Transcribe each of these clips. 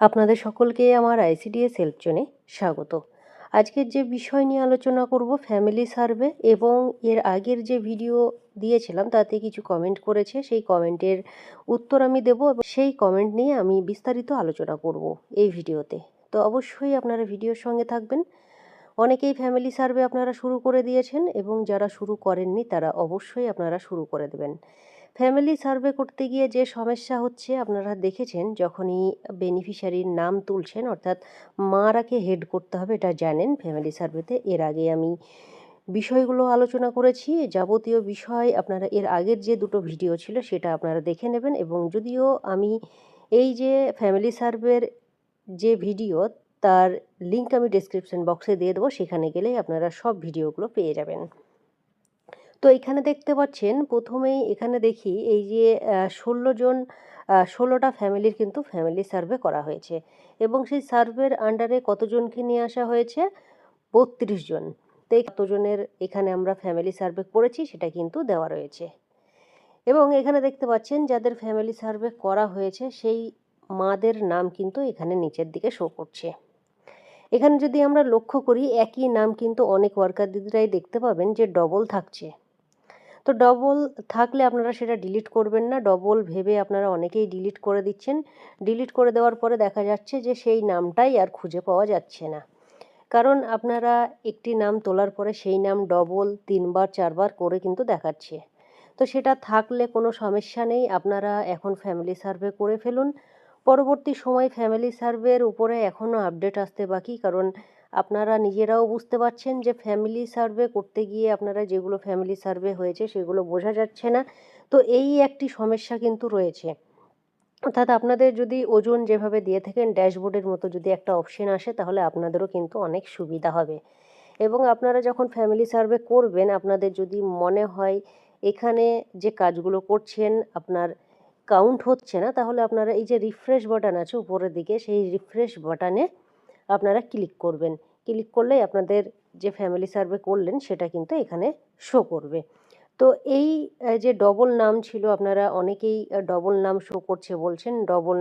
আপনাদের সকলকে আমার আইসিডিএস হেল্প জোনে স্বাগত। আজকের যে বিষয় নিয়ে আলোচনা করব ফ্যামিলি সার্ভে এবং এর আগের যে ভিডিও দিয়েছিলাম তাতে কিছু কমেন্ট করেছে, সেই কমেন্টের উত্তর আমি দেব এবং সেই কমেন্ট নিয়ে আমি বিস্তারিত আলোচনা করব এই ভিডিওতে। তো অবশ্যই আপনারা ভিডিওর সঙ্গে থাকবেন। অনেকেই ফ্যামিলি সার্ভে আপনারা শুরু করে দিয়েছেন এবং যারা শুরু করেননি তারা অবশ্যই আপনারা শুরু করে দেবেন। ফ্যামিলি সার্ভে করতে গিয়ে যে সমস্যা হচ্ছে, আপনারা দেখেছেন যখনই বেনিফিশিয়ারির নাম তুলছেন, অর্থাৎ মারাকে হেড করতে হবে এটা জানেন, ফ্যামিলি সার্ভেতে। এর আগে আমি বিষয়গুলো আলোচনা করেছি, যাবতীয় বিষয় আপনারা, এর আগের যে দুটো ভিডিও ছিল সেটা আপনারা দেখে নেবেন এবং যদিও আমি এই যে ফ্যামিলি সার্ভের যে ভিডিও, তার লিঙ্ক আমি ডিসক্রিপশন বক্সে দিয়ে দেবো, সেখানে গেলেই আপনারা সব ভিডিওগুলো পেয়ে যাবেন। তো এখানে দেখতে পাচ্ছেন, প্রথমেই এখানে দেখি এই যে ষোলো জন ষোলোটা ফ্যামিলির কিন্তু ফ্যামিলি সার্ভে করা হয়েছে এবং সেই সার্ভের আন্ডারে কতজনকে নিয়ে আসা হয়েছে? বত্রিশ জন। তো এই কতজনের এখানে আমরা ফ্যামিলি সার্ভে করেছি সেটা কিন্তু দেওয়া রয়েছে। এবং এখানে দেখতে পাচ্ছেন, যাদের ফ্যামিলি সার্ভে করা হয়েছে সেই মাদের নাম কিন্তু এখানে নিচের দিকে শো করছে। এখানে যদি আমরা লক্ষ্য করি, একই নাম কিন্তু অনেক ওয়ার্কার দিদিরাই দেখতে পাবেন যে ডবল থাকছে। তো ডবল থাকলে আপনারা সেটা ডিলিট করবেন না। ডবল ভেবে আপনারা অনেকেই ডিলিট করে দিচ্ছেন। ডিলিট করে দেওয়ার পরে দেখা যাচ্ছে যে সেই নামটাই আর খুঁজে পাওয়া যাচ্ছে না। কারণ আপনারা একটি নাম তোলার পরে সেই নাম ডবল তিনবার, চারবার করে কিন্তু দেখাচ্ছে। তো সেটা থাকলে কোনো সমস্যা নেই। আপনারা এখন ফ্যামিলি সার্ভে করে ফেলুন। পরবর্তী সময় ফ্যামিলি সার্ভের উপরে এখনও আপডেট আসতে বাকি। কারণ আপনারা নিজেরাও বুঝতে পারছেন যে ফ্যামিলি সার্ভে করতে গিয়ে আপনারা যেগুলো ফ্যামিলি সার্ভে হয়েছে সেগুলো বোঝা যাচ্ছে না। তো এই একটি সমস্যা কিন্তু রয়েছে। অর্থাৎ আপনাদের যদি ওজন যেভাবে দিয়ে থাকেন ড্যাশবোর্ডের মতো যদি একটা অপশন আসে তাহলে আপনাদেরও কিন্তু অনেক সুবিধা হবে। এবং আপনারা যখন ফ্যামিলি সার্ভে করবেন, আপনাদের যদি মনে হয় এখানে যে কাজগুলো করছেন আপনার কাউন্ট হচ্ছে না, তাহলে আপনারা এই যে রিফ্রেশ বাটন আছে উপরের দিকে, সেই রিফ্রেশ বাটনে আপনারা ক্লিক করবেন। ক্লিক করলেই আপনাদের যে ফ্যামিলি সার্ভে করলেন, সেটা কিন্তু এখানে শো করবে। তো এই যে ডবল নাম ছিল, আপনারা অনেকেই ডবল নাম শো করছে বলছেন ডবল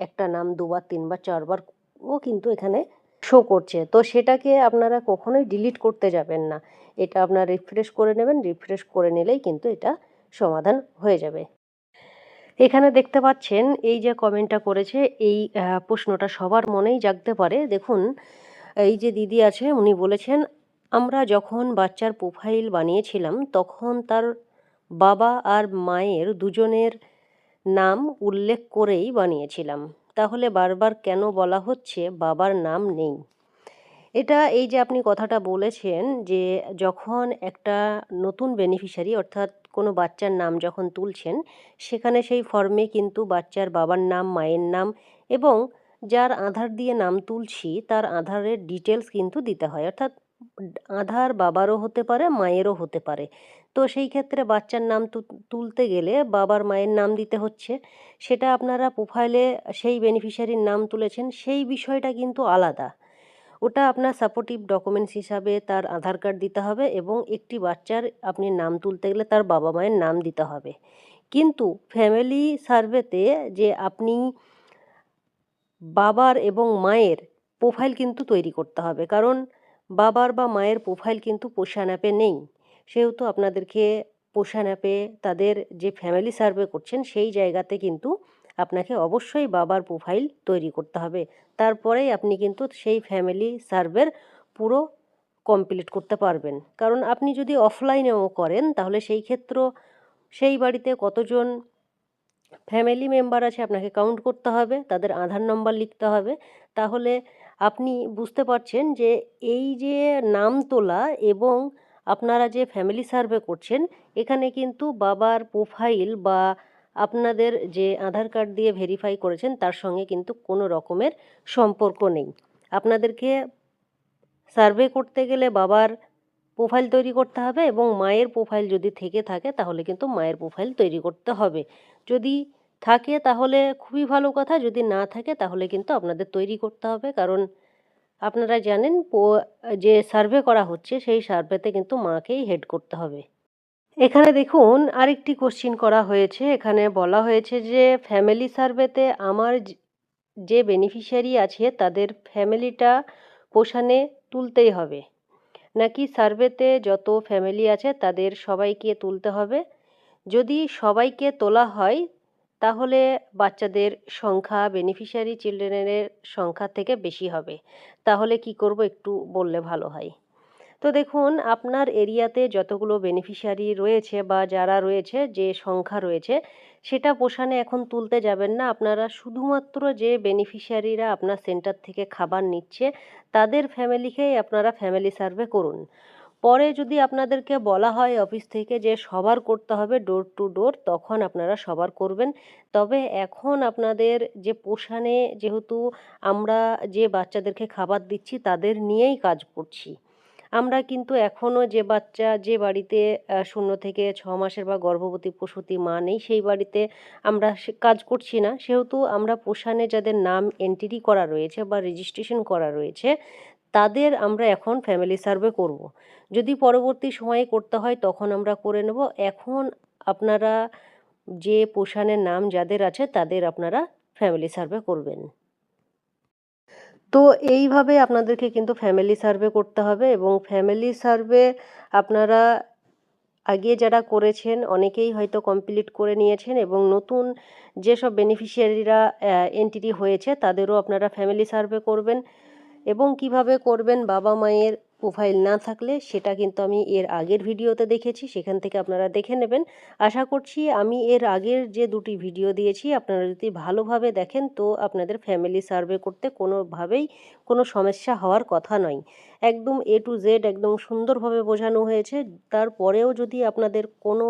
একটা নাম দুবার, তিনবার, চারবার, ও কিন্তু এখানে শো করছে। তো সেটাকে আপনারা কখনোই ডিলিট করতে যাবেন না। এটা আপনারা রিফ্রেশ করে নেবেন রিফ্রেশ করে নিলেই কিন্তু এটা সমাধান হয়ে যাবে। এখানে দেখতে পাচ্ছেন এই যে কমেন্টটা করেছে, এই প্রশ্নটা সবার মনেই জাগতে পারে। দেখুন, এই যে দিদি আছে, উনি বলেছেন, আমরা যখন বাচ্চার প্রোফাইল বানিয়েছিলাম, তখন তার বাবা আর মায়ের দুজনের নাম উল্লেখ করেই বানিয়েছিলাম। তাহলে বারবার কেন বলা হচ্ছে বাবার নাম নেই? এটা এই যে আপনি কথাটা বলেছেন যে যখন একটা নতুন বেনিফিশিয়ারি অর্থাৎ কোনো বাচ্চার নাম যখন তুলছেন, সেখানে সেই ফর্মে কিন্তু বাচ্চার বাবার নাম, মায়ের নাম এবং যার আধার দিয়ে নাম তুলছি, তার আধারের ডিটেলস কিন্তু দিতে হয়। অর্থাৎ আধার বাবারও হতে পারে, মায়েরও হতে পারে। তো সেই ক্ষেত্রে বাচ্চার নাম তুলতে গেলে বাবার মায়ের নাম দিতে হচ্ছে। সেটা আপনারা প্রোফাইলে সেই বেনিফিশিয়ারির নাম তুলেছেন, সেই বিষয়টা কিন্তু আলাদা। ওটা আপনার সাপোর্টিভ ডকুমেন্টস হিসাবে তার আধার কার্ড দিতে হবে এবং একটি বাচ্চার আপনি নাম তুলতে গেলে তার বাবা মায়ের নাম দিতে হবে। কিন্তু ফ্যামিলি সার্ভেতে যে আপনি বাবার এবং মায়ের প্রোফাইল কিন্তু তৈরি করতে হবে, কারণ বাবার বা মায়ের প্রোফাইল কিন্তু পোষান অ্যাপে নেই। সেহেতু আপনাদেরকে পোষান অ্যাপে তাদের যে ফ্যামিলি সার্ভে করছেন সেই জায়গাতে কিন্তু আপনাকে অবশ্যই বাবার প্রোফাইল তৈরি করতে হবে। তারপরেই আপনি কিন্তু সেই ফ্যামিলি সার্ভের পুরো কমপ্লিট করতে পারবেন। কারণ আপনি যদি অফলাইনেও করেন, তাহলে সেই ক্ষেত্র, সেই বাড়িতে কতজন ফ্যামিলি মেম্বার আছে আপনাকে কাউন্ট করতে হবে, তাদের আধার নম্বর লিখতে হবে। তাহলে আপনি বুঝতে পারছেন যে এই যে নাম তোলা এবং আপনারা যে ফ্যামিলি সার্ভে করছেন, এখানে কিন্তু বাবার প্রোফাইল বা আপনাদের যে আধার কার্ড দিয়ে ভেরিফাই করেছেন, তার সঙ্গে কিন্তু কোনো রকমের সম্পর্ক নেই। আপনাদেরকে সার্ভে করতে গেলে বাবার প্রোফাইল তৈরি করতে হবে এবং মায়ের প্রোফাইল যদি থেকে থাকে, তাহলে কিন্তু মায়ের প্রোফাইল তৈরি করতে হবে। যদি থাকে, তাহলে খুবই ভালো কথা, যদি না থাকে, তাহলে কিন্তু আপনাদের তৈরি করতে হবে। কারণ আপনারা জানেন যে সার্ভে করা হচ্ছে, সেই সার্ভেতে কিন্তু মাকেই হেড করতে হবে। এখানে দেখুন আরেকটি কোশ্চিন করা হয়েছে। এখানে বলা হয়েছে যে ফ্যামিলি সার্ভেতে আমার যে বেনিফিশিয়ারি আছে, তাদের ফ্যামিলিটা পোষণে তুলতেই হবে। নাকি সার্ভেতে যত ফ্যামিলি আছে, তাদের সবাইকে তুলতে হবে? যদি সবাইকে তোলা হয়, তাহলে বাচ্চাদের সংখ্যা বেনিফিশিয়ারি চিলড্রেনের সংখ্যা থেকে বেশি হবে। তাহলে কি করব, একটু বললে ভালো হয়। তো দেখুন, আপনার এরিয়াতে যতগুলো বেনিফিশিয়ারি রয়েছে বা যারা রয়েছে, যে সংখ্যা রয়েছে, সেটা পোষণে এখন তুলতে যাবেন না। আপনারা শুধুমাত্র যে বেনিফিশিয়ারিরা আপনার সেন্টার থেকে খাবার নিচ্ছে, তাদের ফ্যামিলিকেই আপনারা ফ্যামিলি সার্ভে করুন। পরে যদি আপনাদেরকে বলা হয় অফিস থেকে যে সবার করতে হবে ডোর টু ডোর তখন আপনারা সবার করবেন। তবে এখন আপনাদের যে পোষণে যেহেতু আমরা যে বাচ্চাদেরকে খাবার দিচ্ছি, তাদের নিয়েই কাজ করছি। আমরা কিন্তু এখনও যে বাচ্চা যে বাড়িতে শূন্য থেকে ছ মাসের বা গর্ভবতী প্রসূতি মা নেই, সেই বাড়িতে আমরা কাজ করছি না। সেহেতু আমরা পোষণে যাদের নাম এন্ট্রি করা রয়েছে বা রেজিস্ট্রেশন করা রয়েছে, তাদের আমরা এখন ফ্যামিলি সার্ভে করব। যদি পরবর্তী সময়ে করতে হয়, তখন আমরা করে নেব। এখন আপনারা যে পোষণের নাম যাদের আছে, তাদের আপনারা ফ্যামিলি সার্ভে করবেন। তো এইভাবে আপনাদেরকে কিন্তু ফ্যামিলি সার্ভে করতে হবে এবং ফ্যামিলি সার্ভে আপনারা আগে যারা করেছেন অনেকেই হয়তো কমপ্লিট করে নিয়েছেন এবং নতুন যেসব বেনিফিশিয়ারিরা এন্ট্রি হয়েছে তাদেরও আপনারা ফ্যামিলি সার্ভে করবেন এবং কীভাবে করবেন বাবা মায়ের প্রোফাইল না থাকলে সেটা কিন্তু আমি এর আগের ভিডিওতে দেখেছি, সেখান থেকে আপনারা দেখে নেবেন। আশা করছি আমি এর আগের যে দুটি ভিডিও দিয়েছি, আপনারা যদি ভালোভাবে দেখেন তো আপনাদের ফ্যামিলি সার্ভে করতে কোনোভাবেই কোনো সমস্যা হওয়ার কথা নয়। একদম এ টু জেড একদম সুন্দরভাবে বোঝানো হয়েছে। তারপরেও যদি আপনাদের কোনো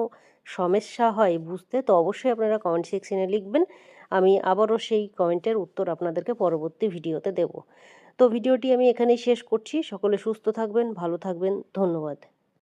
সমস্যা হয় বুঝতে, তো অবশ্যই আপনারা কমেন্ট সেকশনে লিখবেন। আমি আবারও সেই কমেন্টের উত্তর আপনাদেরকে পরবর্তী ভিডিওতে দেব। তো ভিডিওটি আমি এখানেই শেষ করছি। সকলে সুস্থ থাকবেন ভালো থাকবেন। ধন্যবাদ।